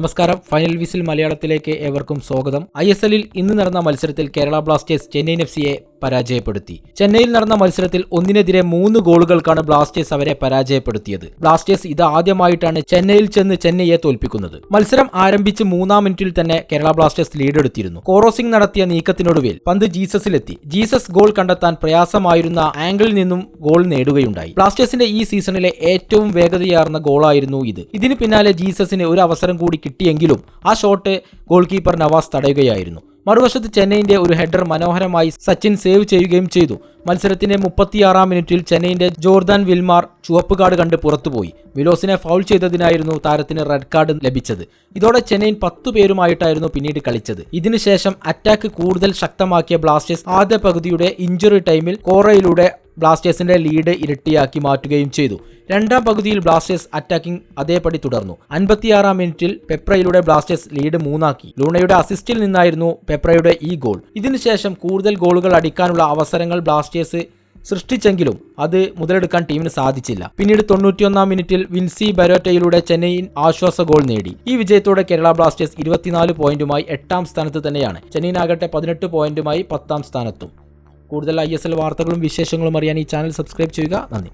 നമസ്കാരം. Final whistle മലയാളത്തിലേക്ക് ഏവർക്കും സ്വാഗതം. ഐ എസ് എല്ലിൽ ഇന്ന് നടന്ന മത്സരത്തിൽ കേരള ബ്ലാസ്റ്റേഴ്സ് ചെന്നൈയിൻ എഫ് സിയെ പരാജയപ്പെടുത്തി. ചെന്നൈയിൽ നടന്ന മത്സരത്തിൽ ഒന്നിനെതിരെ മൂന്ന് ഗോളുകൾക്കാണ് ബ്ലാസ്റ്റേഴ്സ് അവരെ പരാജയപ്പെടുത്തിയത്. ബ്ലാസ്റ്റേഴ്സ് ഇത് ആദ്യമായിട്ടാണ് ചെന്നൈയിൽ ചെന്ന് ചെന്നൈയെ തോൽപ്പിക്കുന്നത്. മത്സരം ആരംഭിച്ച് മൂന്നാം മിനിറ്റിൽ തന്നെ കേരള ബ്ലാസ്റ്റേഴ്സ് ലീഡെടുത്തിരുന്നു. കോറോസിംഗ് നടത്തിയ നീക്കത്തിനൊടുവിൽ പന്ത് ജീസസിലെത്തി. ജീസസ് ഗോൾ കണ്ടെത്താൻ പ്രയാസമായിരുന്ന ആംഗിളിൽ നിന്നും ഗോൾ നേടുകയുണ്ടായി. ബ്ലാസ്റ്റേഴ്സിന്റെ ഈ സീസണിലെ ഏറ്റവും വേഗതയാർന്ന ഗോളായിരുന്നു ഇത്. ഇതിന് പിന്നാലെ ജീസസിന് ഒരു അവസരം കൂടി കിട്ടിയെങ്കിലും ആ ഷോട്ട് ഗോൾ കീപ്പർ നവാസ് തടയുകയായിരുന്നു. മറുവശത്ത് ചെന്നൈയിന്റെ ഒരു ഹെഡർ മനോഹരമായി സച്ചിൻ സേവ് ചെയ്യുകയും ചെയ്തു. മത്സരത്തിന്റെ മുപ്പത്തിയാറാം മിനിറ്റിൽ ചെന്നൈയിന്റെ ജോർദാൻ വിൽമാർ ചുവപ്പ് കാർഡ് കണ്ട് പുറത്തുപോയി. വിലോസിനെ ഫൗൾ ചെയ്തതിനായിരുന്നു താരത്തിന് റെഡ് കാർഡ് ലഭിച്ചത്. ഇതോടെ ചെന്നൈയിൻ പത്തു പേരുമായിട്ടായിരുന്നു പിന്നീട് കളിച്ചത്. ഇതിനുശേഷം അറ്റാക്ക് കൂടുതൽ ശക്തമാക്കിയ ബ്ലാസ്റ്റേഴ്സ് ആദ്യ പകുതിയുടെ ഇഞ്ചുറി ടൈമിൽ കോറയിലൂടെ ബ്ലാസ്റ്റേഴ്സിന്റെ ലീഡ് ഇരട്ടിയാക്കി മാറ്റുകയും ചെയ്തു. രണ്ടാം പകുതിയിൽ ബ്ലാസ്റ്റേഴ്സ് അറ്റാക്കിംഗ് അതേപടി തുടർന്നു. അൻപത്തിയാറാം മിനിറ്റിൽ പെപ്രയിലൂടെ ബ്ലാസ്റ്റേഴ്സ് ലീഡ് മൂന്നാക്കി. ലൂണയുടെ അസിസ്റ്റിൽ നിന്നായിരുന്നു പെപ്രയുടെ ഈ ഗോൾ ഇതിനുശേഷം കൂടുതൽ ഗോളുകൾ അടിക്കാനുള്ള അവസരങ്ങൾ ബ്ലാസ്റ്റേഴ്സ് സൃഷ്ടിച്ചെങ്കിലും അത് മുതലെടുക്കാൻ ടീമിന് സാധിച്ചില്ല. പിന്നീട് തൊണ്ണൂറ്റിയൊന്നാം മിനിറ്റിൽ വിൻസി ബരോറ്റയിലൂടെ ചെന്നൈയിൻ ആശ്വാസ ഗോൾ നേടി. ഈ വിജയത്തോടെ കേരള ബ്ലാസ്റ്റേഴ്സ് ഇരുപത്തിനാല് പോയിന്റുമായി എട്ടാം സ്ഥാനത്ത് തന്നെയാണ്. ചെന്നൈയിനാകട്ടെ പതിനെട്ട് പോയിന്റുമായി പത്താം സ്ഥാനത്തും. കൂടുതൽ ഐ വാർത്തകളും വിശേഷങ്ങളും അറിയാൻ ഈ ചാനൽ സബ്സ്ക്രൈബ് ചെയ്യുക. നന്ദി.